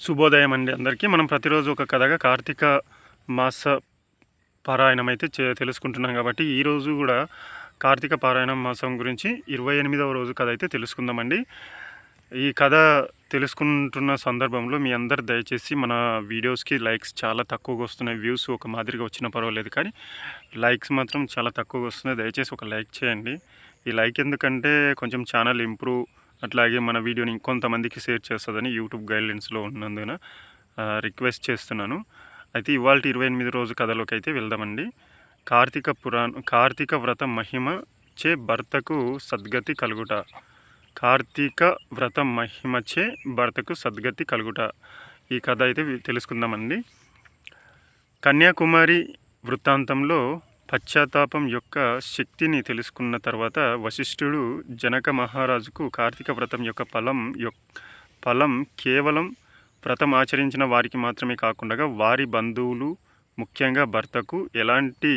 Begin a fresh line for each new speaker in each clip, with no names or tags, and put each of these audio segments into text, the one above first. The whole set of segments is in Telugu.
శుభోదయం అండి అందరికీ. మనం ప్రతిరోజు ఒక కథగా కార్తీక మాస పారాయణం అయితే చే తెలుసుకుంటున్నాం కాబట్టి ఈరోజు కూడా కార్తీక పారాయణం మాసం గురించి ఇరవై ఎనిమిదవ రోజు కథ అయితే తెలుసుకుందామండి. ఈ కథ తెలుసుకుంటున్న సందర్భంలో మీ అందరు దయచేసి మన వీడియోస్కి లైక్స్ చాలా తక్కువగా వస్తున్నాయి. వ్యూస్ ఒక మాదిరిగా వచ్చినా పర్వాలేదు కానీ లైక్స్ మాత్రం చాలా తక్కువగా వస్తున్నాయి. దయచేసి ఒక లైక్ చేయండి. ఈ లైక్ ఎందుకంటే కొంచెం ఛానల్ ఇంప్రూవ్ అట్లాగే మన వీడియోని ఇంకొంతమందికి షేర్ చేస్తుందని యూట్యూబ్ గైడ్లైన్స్లో ఉన్నందున రిక్వెస్ట్ చేస్తున్నాను. అయితే ఇవాళ ఇరవై ఎనిమిది రోజు కథలోకి అయితే వెళ్దామండి. కార్తీక పురాణ కార్తీక వ్రత మహిమ చే భర్తకు సద్గతి కలుగుట. కార్తీక వ్రత మహిమచే భర్తకు సద్గతి కలుగుట. ఈ కథ అయితే తెలుసుకుందామండి. కన్యాకుమారి వృత్తాంతంలో పశ్చాత్తాపం యొక్క శక్తిని తెలుసుకున్న తర్వాత వశిష్ఠుడు జనక మహారాజుకు కార్తీక వ్రతం యొక్క ఫలం యొక్క ఫలం కేవలం వ్రతం ఆచరించిన వారికి మాత్రమే కాకుండా వారి బంధువులు ముఖ్యంగా భర్తకు ఎలాంటి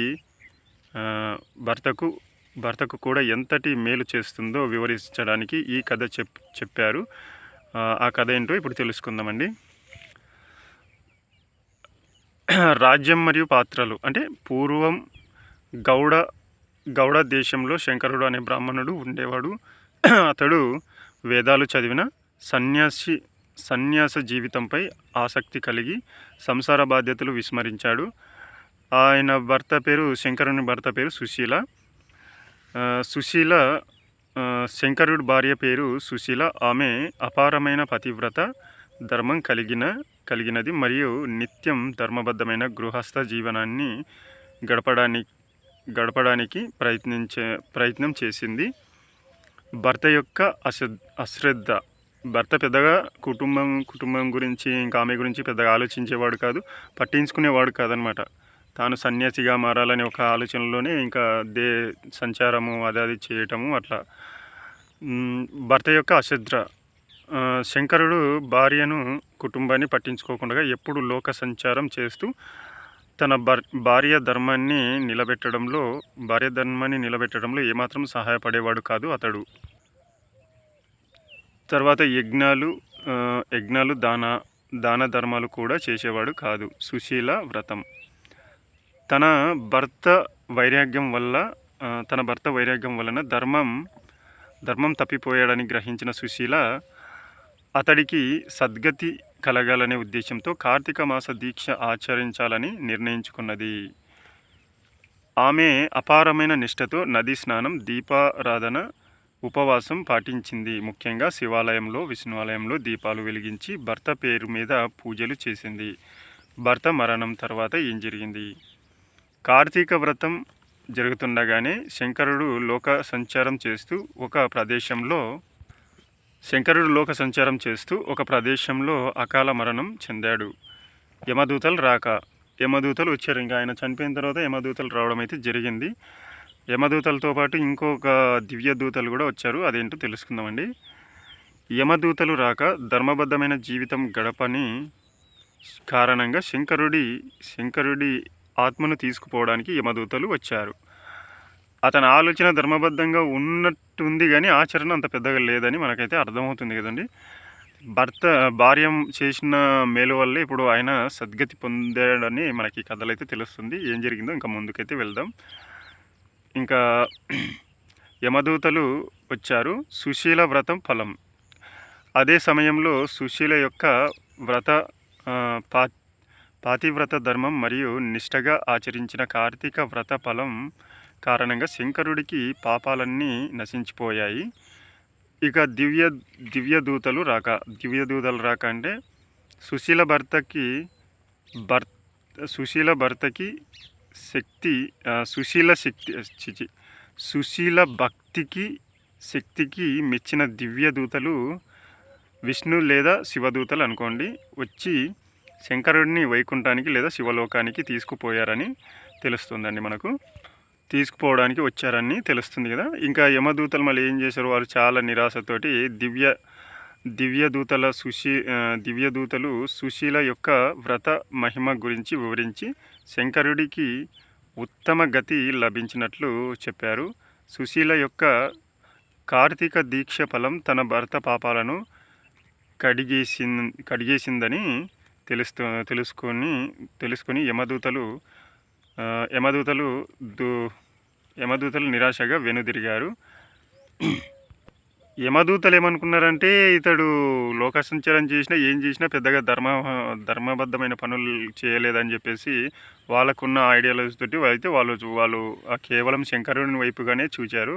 భర్తకు భర్తకు కూడా ఎంతటి మేలు చేస్తుందో వివరించడానికి ఈ కథ చెప్ చెప్పారు. ఆ కథ ఏంటో ఇప్పుడు తెలుసుకుందామండి. రాజ్యం మరియు పాత్రలు అంటే పూర్వం గౌడ గౌడ దేశంలో శంకరుడు అనే బ్రాహ్మణుడు ఉండేవాడు. అతడు వేదాలు చదివిన సన్యాసి సన్యాస జీవితంపై ఆసక్తి కలిగి సంసార బాధ్యతలు విస్మరించాడు. ఆయన భర్త పేరు శంకరుని భర్త పేరు సుశీల. సుశీల శంకరుడు శంకరుడి భార్య పేరు సుశీల. ఆమె అపారమైన పతివ్రత ధర్మం కలిగిన కలిగినది మరియు నిత్యం ధర్మబద్ధమైన గృహస్థ జీవనాన్ని గడపడానికి గడపడానికి ప్రయత్నించే ప్రయత్నం చేసింది. భర్త యొక్క అశ్ర అశ్రద్ధ. భర్త పెద్దగా కుటుంబం కుటుంబం గురించి ఇంకా ఆమె గురించి పెద్దగా ఆలోచించేవాడు కాదు పట్టించుకునేవాడు కాదనమాట. తాను సన్యాసిగా మారాలనే ఒక ఆలోచనలోనే ఇంకా దే సంచారము అది అది చేయటము అట్లా. భర్త యొక్క అశ్రద్ధ. శంకరుడు భార్యను కుటుంబాన్ని పట్టించుకోకుండా ఎప్పుడు లోక సంచారం చేస్తూ తన భర్ భార్య ధర్మాన్ని నిలబెట్టడంలో భార్య ధర్మాన్ని నిలబెట్టడంలో ఏమాత్రం సహాయపడేవాడు కాదు అతడు. తర్వాత యజ్ఞాలు యజ్ఞాలు దాన దాన ధర్మాలు కూడా చేసేవాడు కాదు. సుశీల వ్రతం. తన భర్త వైరాగ్యం వల్ల తన భర్త వైరాగ్యం వలన ధర్మం ధర్మం తప్పిపోయాడని గ్రహించిన సుశీల అతడికి సద్గతి కలగాలనే ఉద్దేశంతో కార్తీక మాస దీక్ష ఆచరించాలని నిర్ణయించుకున్నది. ఆమె అపారమైన నిష్ఠతో నదీ స్నానం దీపారాధన ఉపవాసం పాటించింది. ముఖ్యంగా శివాలయంలో విష్ణువాలయంలో దీపాలు వెలిగించి భర్త పేరు మీద పూజలు చేసింది. భర్త మరణం తర్వాత ఏం జరిగింది? కార్తీక వ్రతం జరుగుతుండగానే శంకరుడు లోక సంచారం చేస్తూ ఒక ప్రదేశంలో శంకరుడు లోక సంచారం చేస్తూ ఒక ప్రదేశంలో అకాల మరణం చెందాడు. యమదూతలు రాక యమదూతలు వచ్చారు. ఇంకా ఆయన చనిపోయిన తర్వాత యమదూతలు రావడం అయితే జరిగింది. యమదూతలతో పాటు ఇంకొక దివ్య దూతలు కూడా వచ్చారు. అదేంటో తెలుసుకుందామండి. యమదూతలు రాక ధర్మబద్ధమైన జీవితం గడపని కారణంగా శంకరుడి శంకరుడి ఆత్మను తీసుకుపోవడానికి యమదూతలు వచ్చారు. అతని ఆలోచన ధర్మబద్ధంగా ఉన్నట్టుంది కానీ ఆచరణ అంత పెద్దగా లేదని మనకైతే అర్థమవుతుంది కదండి. భర్త భార్య చేసిన మేలు వల్లే ఇప్పుడు ఆయన సద్గతి పొందాడని మనకి కథలు అయితే తెలుస్తుంది. ఏం జరిగిందో ఇంకా ముందుకైతే వెళ్దాం. ఇంకా యమదూతలు వచ్చారు. సుశీల వ్రతం ఫలం. అదే సమయంలో సుశీల యొక్క వ్రత పా పాతివ్రత ధర్మం మరియు నిష్టగా ఆచరించిన కార్తీక వ్రత ఫలం కారణంగా శంకరుడికి పాపాలన్నీ నశించిపోయాయి. ఇక దివ్య దివ్య దూతలు రాక దివ్య దూతలు రాక అంటే సుశీల భర్తకి భర్ సుశీల భర్తకి శక్తి సుశీల శక్తి చిచి సుశీల భక్తికి శక్తికి మెచ్చిన దివ్య దూతలు విష్ణు లేదా శివదూతలు అనుకోండి. వచ్చి శంకరుడిని వైకుంఠానికి లేదా శివలోకానికి తీసుకుపోయారని తెలుస్తుందండి మనకు. తీసుకుపోవడానికి వచ్చారని తెలుస్తుంది కదా. ఇంకా యమదూతలు మళ్ళీ ఏం చేశారు? వారు చాలా నిరాశతోటి దివ్య దివ్యదూతల సుశీ దివ్యదూతలు సుశీల యొక్క వ్రత మహిమ గురించి వివరించి శంకరుడికి ఉత్తమ గతి లభించినట్లు చెప్పారు. సుశీల యొక్క కార్తీక దీక్ష ఫలం తన భర్త పాపాలను కడిగేసి కడిగేసిందని తెలుస్తు తెలుసుకొని తెలుసుకొని యమదూతలు యమదూతలు దూ యమదూతలు నిరాశగా వెనుదిరిగారు. యమదూతలు ఏమనుకున్నారంటే ఇతడు లోక సంచారం చేసినా ఏం చేసినా పెద్దగా ధర్మ ధర్మబద్ధమైన పనులు చేయలేదని చెప్పేసి వాళ్ళకున్న ఐడియాలజీ తోటి అయితే వాళ్ళు వాళ్ళు ఆ కేవలం శంకరుని వైపుగానే చూచారు.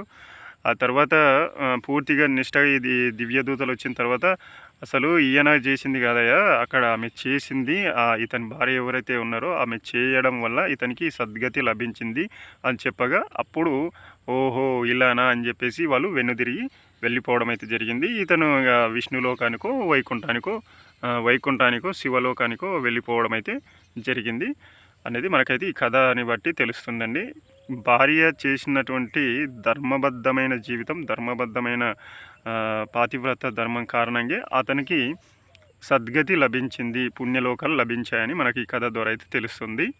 ఆ తర్వాత పూర్తిగా నిష్ట ఇది దివ్యదూతలు వచ్చిన తర్వాత అసలు ఈయన చేసింది కాదయ్యా అక్కడ ఆమె చేసింది ఆ ఇతని భార్య ఎవరైతే ఉన్నారో ఆమె చేయడం వల్ల ఇతనికి సద్గతి లభించింది అని చెప్పగా అప్పుడు ఓహో ఇలానా అని చెప్పేసి వాళ్ళు వెన్నుదిరిగి వెళ్ళిపోవడం అయితే జరిగింది. ఇతను విష్ణులోకానికో వైకుంఠానికో వైకుంఠానికో శివలోకానికో వెళ్ళిపోవడం అయితే జరిగింది. అనేది మనకైతే ఈ కథని బట్టి తెలుస్తుందండి. భార్య చేసినటువంటి ధర్మబద్ధమైన జీవితం ధర్మబద్ధమైన పాతివ్రత ధర్మం కారణంగా అతనికి సద్గతి లభించింది పుణ్యలోకాలు లభించాయని మనకి ఈ కథ ద్వారా అయితే తెలుస్తుంది.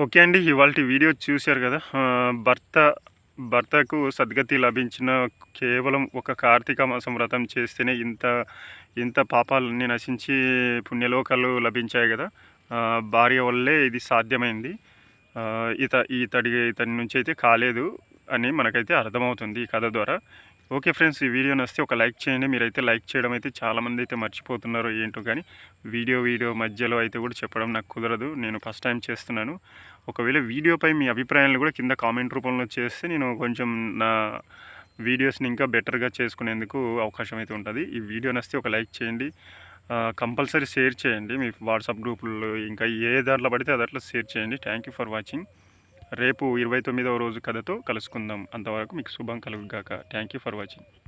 ఓకే అండి ఇవాళ వీడియో చూశారు కదా భర్త భర్తకు సద్గతి లభించిన కేవలం ఒక కార్తీక మాసం వ్రతం చేస్తేనే ఇంత ఇంత పాపాలన్నీ నశించి పుణ్యలోకాలు లభించాయి కదా భార్య వల్లే ఇది సాధ్యమైంది. ఇత ఇతడి ఇతని నుంచి అయితే కాలేదు అని మనకైతే అర్థమవుతుంది ఈ కథ ద్వారా. ఓకే ఫ్రెండ్స్ ఈ వీడియో నచ్చితే ఒక లైక్ చేయండి. మీరైతే లైక్ చేయడం అయితే చాలామంది అయితే మర్చిపోతున్నారు ఏంటో కానీ వీడియో వీడియో మధ్యలో అయితే కూడా చెప్పడం నాకు కుదరదు. నేను ఫస్ట్ టైం చేస్తున్నాను. ఒకవేళ వీడియోపై మీ అభిప్రాయాలను కూడా కింద కామెంట్ రూపంలో చేస్తే నేను కొంచెం నా వీడియోస్ని ఇంకా బెటర్గా చేసుకునేందుకు అవకాశం అయితే ఉంటుంది. ఈ వీడియో నచ్చితే ఒక లైక్ చేయండి. కంపల్సరీ షేర్ చేయండి మీ వాట్సాప్ గ్రూపుల్లో ఇంకా ఏ దాంట్లో పడితే అది దాంట్లో షేర్ చేయండి. థ్యాంక్ యూ ఫర్ వాచింగ్ రేపు ఇరవై తొమ్మిదవ రోజు కథతో కలుసుకుందాం. అంతవరకు మీకు శుభం కలుగుగాక. Thank you for watching